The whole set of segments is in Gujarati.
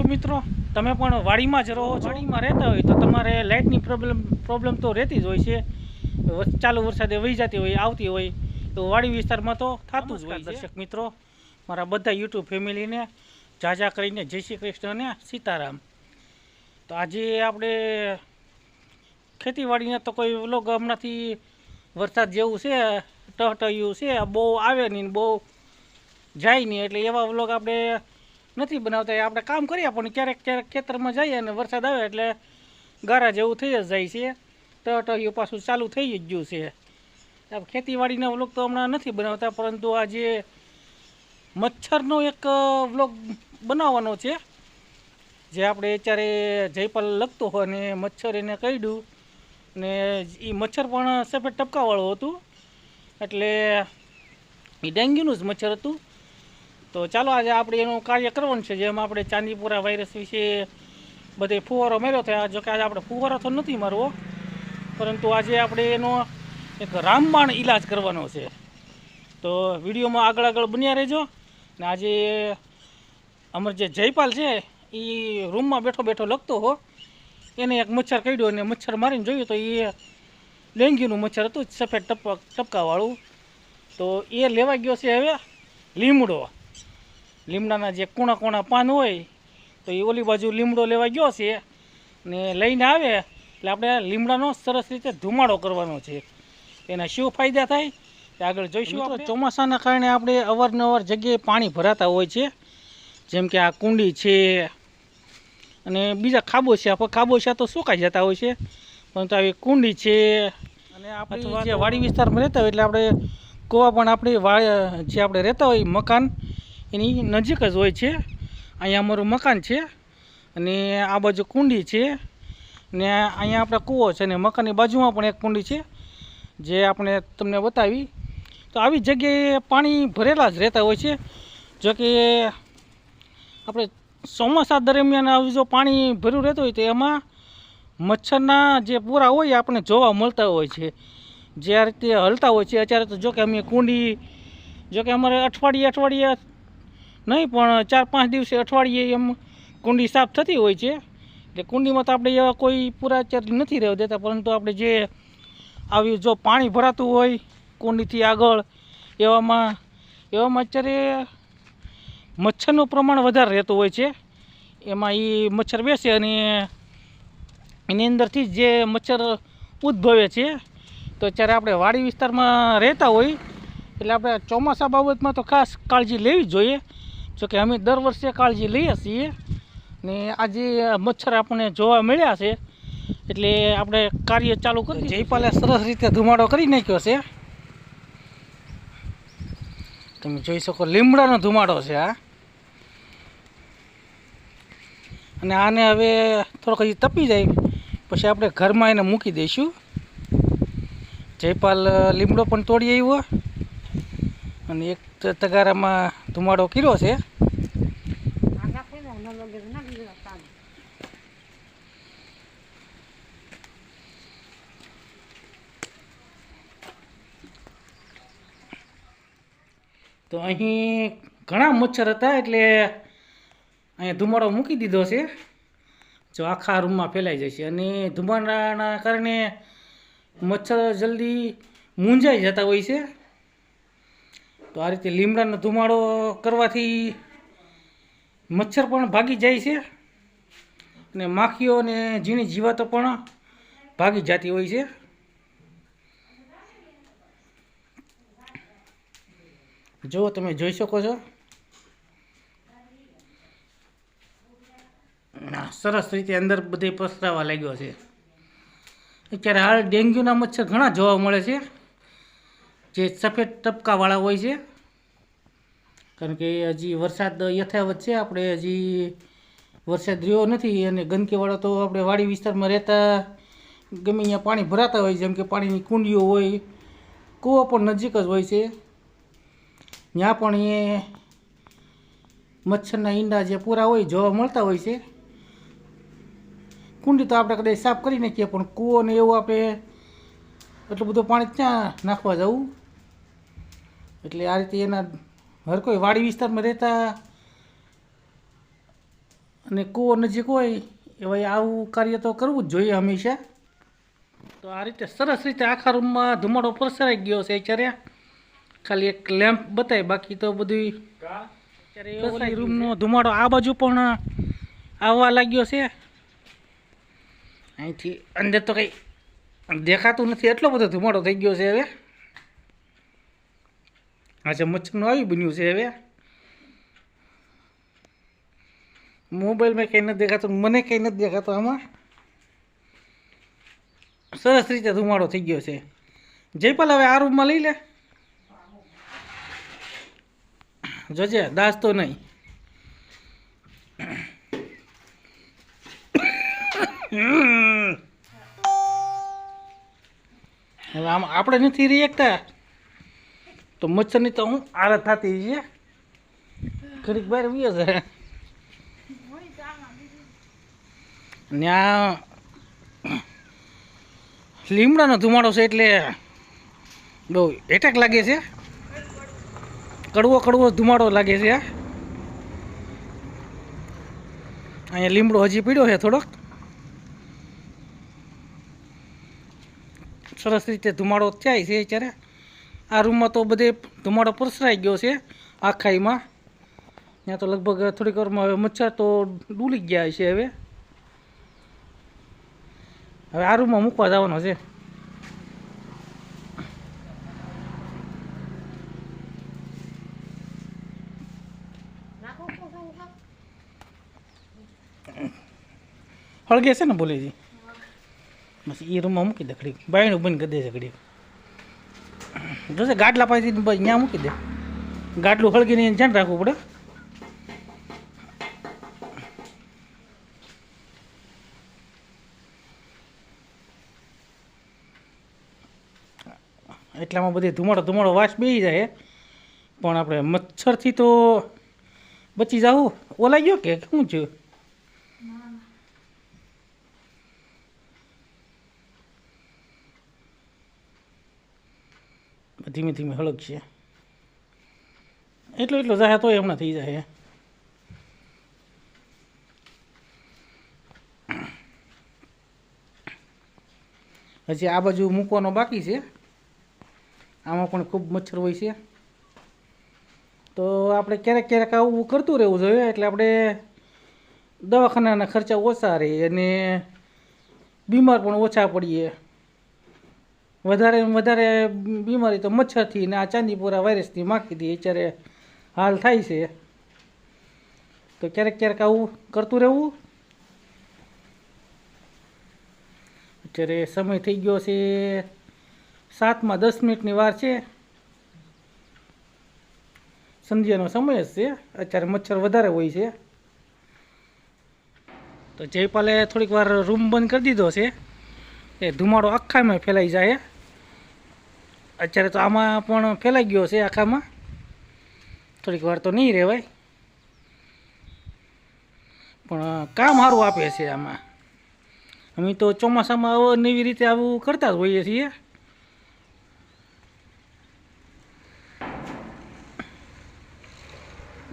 ખેડૂત મિત્રો તમે પણ વાડીમાં જ રહો વાડીમાં રહેતા હોય તો તમારે લાઇટની પ્રોબ્લેમ પ્રોબ્લેમ તો રહેતી જ હોય છે. ચાલુ વરસાદે વહી જતી હોય આવતી હોય તો વાડી વિસ્તારમાં તો થતું જ હોય દર્શક મિત્રો. મારા બધા યુટ્યુબ ફેમિલીને જાજા કરીને જય શ્રી કૃષ્ણ અને સીતારામ. તો આજે આપણે ખેતીવાડીના તો કોઈ વ્લોગ હમણાંથી વરસાદ જેવું છે ટહટયું છે બહુ આવે નહીં ને બહુ જાય નહીં. એટલે એવા વ્લોગ આપણે નથી બનાવતા એ આપણે કામ કરીએ, પણ ક્યારેક ક્યારેક ખેતરમાં જઈએ અને વરસાદ આવે એટલે ગારા જેવું થઈ જ જાય છે. ટહટયું પાછું ચાલુ થઈ જ ગયું છે. આ ખેતીવાડીના વ્લોગ તો હમણાં નથી બનાવતા, પરંતુ આજે મચ્છરનો એક વ્લોગ બનાવવાનો છે. જે આપણે અત્યારે જયપાલ લગતો હોય અને મચ્છર એને કહ્યું ને એ મચ્છર પણ સફેદ ટપકાવાળું હતું. એટલે એ ડેન્ગ્યુનું જ મચ્છર હતું. તો ચાલો આજે આપણે એનું કાર્ય કરવાનું છે, જેમાં આપણે ચાંદીપુરા વાયરસ વિશે બધે ફુવારો માર્યો થયા જો કે આજે આપણે ફુવારો તો નથી મારવો, પરંતુ આજે આપણે એનો એક રામબાણ ઈલાજ કરવાનો છે. તો વિડીયોમાં આગળ આગળ બન્યા રહેજો, ને આજે અમારે જે જયપાલ છે એ રૂમમાં બેઠો બેઠો લખતો હો, એને એક મચ્છર કર્યો અને મચ્છર મારીને જોયું તો એ ડેન્ગ્યુનું મચ્છર હતું સફેદ ટપક, ટપકાવાળું. તો એ લેવા ગયો છે હવે લીમડો. લીમડાના જે કુણા કૂણા પાન હોય તો એ ઓલી બાજુ લીમડો લેવા ગયો છે ને લઈને આવે એટલે આપણે લીમડાનો સરસ રીતે ધુમાડો કરવાનો છે. એના શું ફાયદા થાય? તે આગળ જોઈશું આપણે. ચોમાસાના કારણે આપણે અવારનવાર જગ્યાએ પાણી ભરાતા હોય છે. જેમ કે આ કુંડી છે અને બીજા ખાબોચિયા પણ ખાબોચિયા તો સુકાઈ જતા હોય છે. પરંતુ આવી કુંડી છે અને આપણે જે વાડી વિસ્તારમાં રહેતા હોય એટલે આપણે કૂવા પણ આપણી જે આપણે રહેતા હોય મકાન એની નજીક જ હોય છે. અહીંયા અમારું મકાન છે અને આ બાજુ કુંડી છે ને અહીંયા આપણે કૂવો છે અને મકાનની બાજુમાં પણ એક કુંડી છે જે આપણે તમને બતાવી. તો આવી જગ્યાએ પાણી ભરેલા જ રહેતા હોય છે. જો કે આપણે ચોમાસા દરમિયાન આવી જો પાણી ભર્યું રહેતું હોય તો એમાં મચ્છરના જે પૂરા હોય એ આપણને જોવા મળતા હોય છે. જે રીતે હલતા હોય છે. અત્યારે તો જો કે અમે કુંડી, જો કે અમારે અઠવાડિયે અઠવાડિયે નહીં, પણ ચાર પાંચ દિવસે અઠવાડિયે એમ કુંડી સાફ થતી હોય છે. એટલે કુંડીમાં તો આપણે એવા કોઈ પૂરા અત્યારે નથી રહેવા દેતા, પરંતુ આપણે જે આવી જો પાણી ભરાતું હોય કુંડીથી આગળ, એવામાં એવામાં અત્યારે મચ્છરનું પ્રમાણ વધારે રહેતું હોય છે. એમાં એ મચ્છર બેસે અને એની અંદરથી જ મચ્છર ઉદ્ભવે છે, તો અત્યારે આપણે વાડી વિસ્તારમાં રહેતા હોય. એટલે આપણે ચોમાસા બાબતમાં તો ખાસ કાળજી લેવી જોઈએ. જોકે અમે દર વર્ષે કાળજી લઈએ છીએ ને આજે મચ્છર આપણને જોવા મળ્યા છે, એટલે આપણે કાર્ય ચાલુ કરી જયપાલે સરસ રીતે ધુમાડો કરી નાખ્યો છે. તમે જોઈ શકો લીમડાનો ધુમાડો છે આ. અને આને હવે થોડોક હજી તપી જાય, પછી આપણે ઘરમાં એને મૂકી દઈશું. જયપાલ લીમડો પણ તોડી આવ્યો. અને એક તગારામાં ધુમાડો કર્યો છે. અહીં ઘણા મચ્છર હતા એટલે અહીંયા ધુમાડો મૂકી દીધો છે. જો આખા રૂમમાં ફેલાઈ જશે અને ધુમાડાના કારણે મચ્છર જલ્દી મૂંઝાઈ જતા હોય છે. તો આ રીતે લીમડાનો ધુમાડો કરવાથી મચ્છર પણ ભાગી જાય છે અને માખીઓ અને ઝીણી જીવાતો પણ ભાગી જતી હોય છે. જો તમે જોઈ શકો છો. સરસ રીતે અંદર બધે પસરાવા લાગ્યો છે. અત્યારે હાલ ડેન્ગ્યુના મચ્છર ઘણા જોવા મળે છે. જે સફેદ ટપકાવાળા હોય છે. કારણ કે હજી વરસાદ યથાવત છે. આપણે હજી વરસાદ રહ્યો નથી અને ગંદકીવાળો તો આપણે વાડી વિસ્તારમાં રહેતા ગમે અહીંયા પાણી ભરાતા હોય, જેમ કે પાણીની કુંડીઓ હોય, કૂવો પણ નજીક જ હોય છે. ત્યાં પણ એ મચ્છરના ઈંડા જે પૂરા હોય, જોવા મળતા હોય છે. કુંડી તો આપણે કદાચ સાફ કરી નાખીએ, પણ કૂવો ને એવું આપણે એટલું બધું પાણી ક્યાં નાખવા જવું? એટલે આ રીતે એના હર કોઈ વાડી વિસ્તારમાં રહેતા અને કૂવો નજીક હોય એવા આવું કાર્ય તો કરવું જ જોઈએ હંમેશા. તો આ રીતે સરસ રીતે આખા રૂમમાં ધુમાડો પ્રસરાઈ ગયો છે અત્યારે. ખાલી એક લેમ્પ બતાય બાકી તો બધું અત્યારે નો રૂમનો ધુમાડો આ બાજુ પણ આવવા લાગ્યો છે. અહીંથી અંદર તો કંઈ દેખાતું નથી એટલો બધો ધુમાડો થઈ ગયો છે હવે. આજે મચ્છરનું આવી બન્યું છે હવે. મોબાઈલમાં કંઈ નથી દેખાતું મને કંઈ નથી દેખાતું આમાં. સરસ રીતે ધુમાડો થઈ ગયો છે. જયપાલ હવે આ રૂમમાં લઈ લે. જોજે, દાસ તો નહીં. હવે આમ આપણે નથી રહી એકતા? તો મચ્છરની તો હું હાલત થતી છે. ઘડીક બહાર વ્યો છે. ત્યાં લીમડાનો ધુમાડો છે એટલે બહુ એટેક લાગે છે. કડવો કડવો ધુમાડો લાગે છે અહીંયા લીમડો હજી પીડ્યો છે થોડોક. સરસ રીતે ધુમાડો થાય છે અત્યારે. આ રૂમમાં તો બધે ધુમાડો પરસરાઈ ગયો છે આખાઈમાં ત્યાં તો લગભગ થોડીક વારમાં હવે મચ્છર તો ડૂલી ગયા છે હવે. હવે આ રૂમમાં મૂકવા જવાનો છે. હળગે છે ને બોલેજી બસ એ રૂમમાં મૂકી દે ઘડી બાયણું બંધ કરી છે ઘડી જોશે ગાટલા પાસેથી અહીંયા મૂકી દે. ગાટલું હળગીને ધ્યાન રાખવું પડે. એટલામાં બધી ધુમાડો ધુમાડો વાસ બેસી જાય. પણ આપણે મચ્છરથી તો બચી જાવું ઓલાઈ ગયો કે? શું છે ધીમે ધીમે હળગશે એટલો એટલો જાય તો હમણાં થઈ જાય હજી આ બાજુ મૂકવાનો બાકી છે. આમાં પણ ખૂબ મચ્છર હોય છે. તો આપણે ક્યારેક ક્યારેક આવું કરતું રહેવું જોઈએ, એટલે આપણે દવાખાનાના ખર્ચા ઓછા રહે અને બીમાર પણ ઓછા પડીએ. વધારે વધારે બીમારી તો મચ્છરથી ને આ ચાંદીપુરા વાયરસથી માખીથી અત્યારે હાલ થાય છે. તો ક્યારેક ક્યારેક આવું કરતું રહેવું. અત્યારે સમય થઈ ગયો છે સાતમાં દસ મિનિટની વાર છે. સંધ્યાનો સમય જ છે, અત્યારે મચ્છર વધારે હોય છે. તો જયપાલે થોડીક વાર રૂમ બંધ કરી દીધો છે. એ ધુમાડો આખામાં ફેલાઈ જાય અત્યારે તો આમાં પણ ફેલાઈ ગયો છે આખામાં. થોડીક વાર તો નહીં રહેવાય પણ કામ સારું આપે છે આમાં. અમે તો ચોમાસામાં નેવી રીતે આવું કરતા જ હોઈએ છીએ.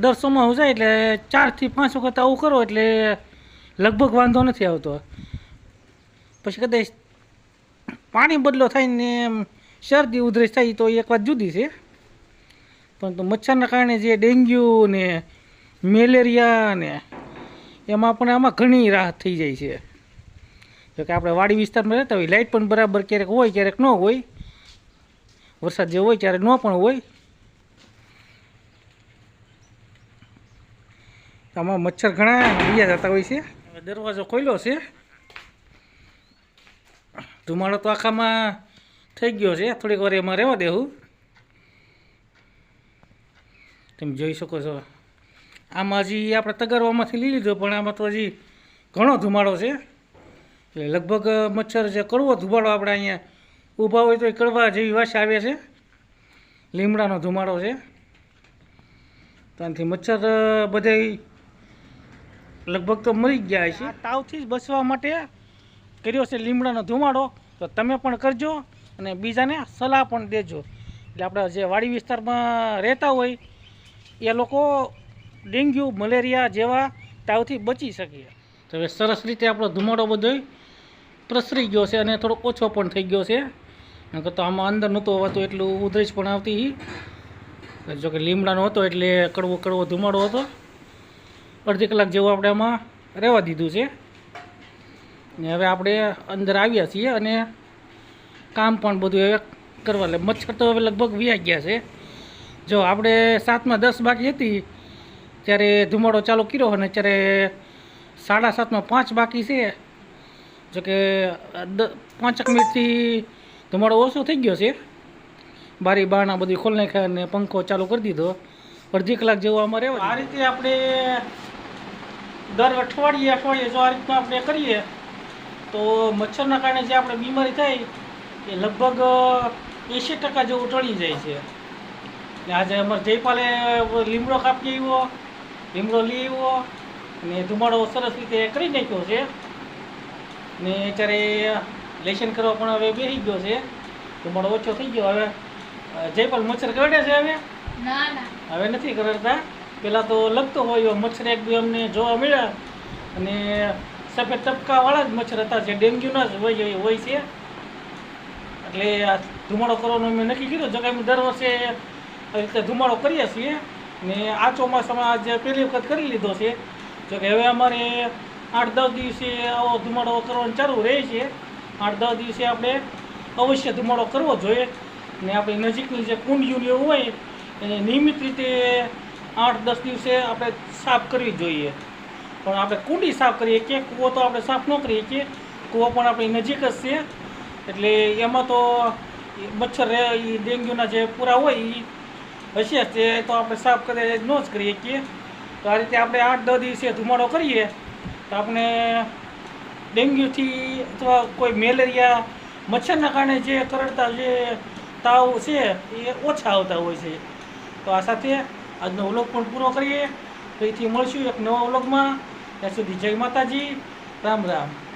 દર ચોમાસું જાય એટલે ચારથી પાંચ વખત આવું કરો એટલે લગભગ વાંધો નથી આવતો. પછી કદાચ પાણી બદલો થાય ને એમ શરદી ઉધરસ થાય તો એક વાત જુદી છે. પરંતુ મચ્છરના કારણે જે ડેન્ગ્યુ ને મેલેરિયા ને એમાં પણ આમાં ઘણી રાહત થઈ જાય છે. જોકે આપણે વાડી વિસ્તારમાં રહેતા હોય લાઇટ પણ બરાબર ક્યારેક હોય, ક્યારેક ન હોય. વરસાદ જે હોય ત્યારે ન પણ હોય. આમાં મચ્છર ઘણા બીજા જતા હોય છે. દરવાજો ખોલ્યો છે. ધુમાડો તો આખામાં થઈ ગયો છે. થોડીક વાર એમાં રહેવા દેવું તમે જોઈ શકો છો. આમાં હજી આપણે તગારવામાંથી લઈ લીધો, પણ આમાં તો હજી ઘણો ધુમાડો છે. એટલે લગભગ મચ્છર જે કડવો ધુમાડો આપણે અહીંયા ઊભા હોય તો એ કડવા જેવી વાસ આવે છે. લીમડાનો ધુમાડો છે. ત્યાંથી મચ્છર બધે લગભગ તો મરી ગયા છે. તાવથી જ બચવા માટે કર્યો છે લીમડાનો ધુમાડો, તો તમે પણ કરજો અને બીજાને સલાહ પણ દેજો. એટલે આપણે જે વાડી વિસ્તારમાં રહેતા હોય, એ લોકો ડેન્ગ્યુ, મલેરિયા જેવા તાવથી બચી શકીએ તો હવે સરસ રીતે આપણો ધુમાડો બધો પ્રસરી ગયો છે અને થોડો ઓછો પણ થઈ ગયો છે. તો આમાં અંદર નહોતો હોવાતું એટલું ઉધરસ પણ આવતી. જો કે લીમડાનો હતો એટલે કડવો કડવો ધુમાડો હતો. અડધી કલાક જેવું આપણે આમાં રહેવા દીધું છે. ને હવે આપણે અંદર આવ્યા છીએ અને કામ પણ બધું હવે કરવા લે. મચ્છર તો હવે લગભગ વ્યાઈ ગયા છે. જો આપણે સાતમાં દસ બાકી હતી ત્યારે ધુમાડો ચાલુ કર્યો અને અત્યારે સાડા સાતમાં પાંચ બાકી છે. જો કે દ- પાંચેક મિનિટથી ધુમાડો ઓછો થઈ ગયો છે. બારી બારણા બધી ખોલ નાખ્યા અને પંખો ચાલુ કરી દીધો. અડધી કલાક જેવો અમારે આ રીતે આપણે દર અઠવાડિયે અઠવાડિયે જો આ રીતના આપણે કરીએ તો મચ્છરના કારણે જે આપણે બીમારી થાય એ લગભગ એંશી ટકા જેવું ટળી જાય છે. ને આજે અમારે જયપાલે લીમડો કાપી આવ્યો લીમડો લઈ આવ્યો અને ધુમાડો સરસ રીતે કરી નાખ્યો છે. ને અત્યારે લેશન કરવા પણ હવે બેસી ગયો છે. ધુમાડો ઓછો થઈ ગયો. હવે જયપાલ મચ્છર કરડે છે હવે? હવે નથી કરડતા પહેલાં તો લગતો હોય મચ્છર એક બે અમને જોવા મળ્યા. અને સફેદ ટપકાવાળા જ મચ્છર હતા જે ડેન્ગ્યુના જ હોય હોય છે. એટલે આ ધુમાડો કરવાનો મેં નક્કી કીધું જો કે અમે દર વર્ષે રીતે ધુમાડો કરીએ છીએ ને આ ચોમાસામાં આજે પહેલી વખત કરી લીધો છે, જો કે હવે અમારે આઠ દસ દિવસે આવો ધુમાડો કરવાનું ચાલુ રહે છે. આઠ દસ દિવસે આપણે અવશ્ય ધુમાડો કરવો જોઈએ ને આપણી નજીકની જે કુંડિયું ને હોય એને નિયમિત રીતે આઠ દસ દિવસે આપણે સાફ કરવી જોઈએ. પણ આપણે કુંડી સાફ કરીએ કે કૂવો તો આપણે સાફ ન કરીએ કે કૂવો પણ આપણી નજીક જ છે. એટલે એમાં તો મચ્છર એ ડેન્ગ્યુના જે પૂરા હોય એ હશે તે તો આપણે સાફ કરીએ ન જ કરીએ કે તો આ રીતે આપણે આઠ દસ દિવસે ધુમાડો કરીએ, તો આપણે ડેન્ગ્યુથી અથવા કોઈ મેલેરિયા, મચ્છરના કારણે જે કરડતા જે તાવ છે, એ ઓછા આવતા હોય છે. તો આ સાથે આજનો વ્લોગ પણ પૂરો કરીએ. ફરીથી મળશું એક નવા વ્લોગમાં. ત્યાં સુધી જય માતાજી. રામ રામ.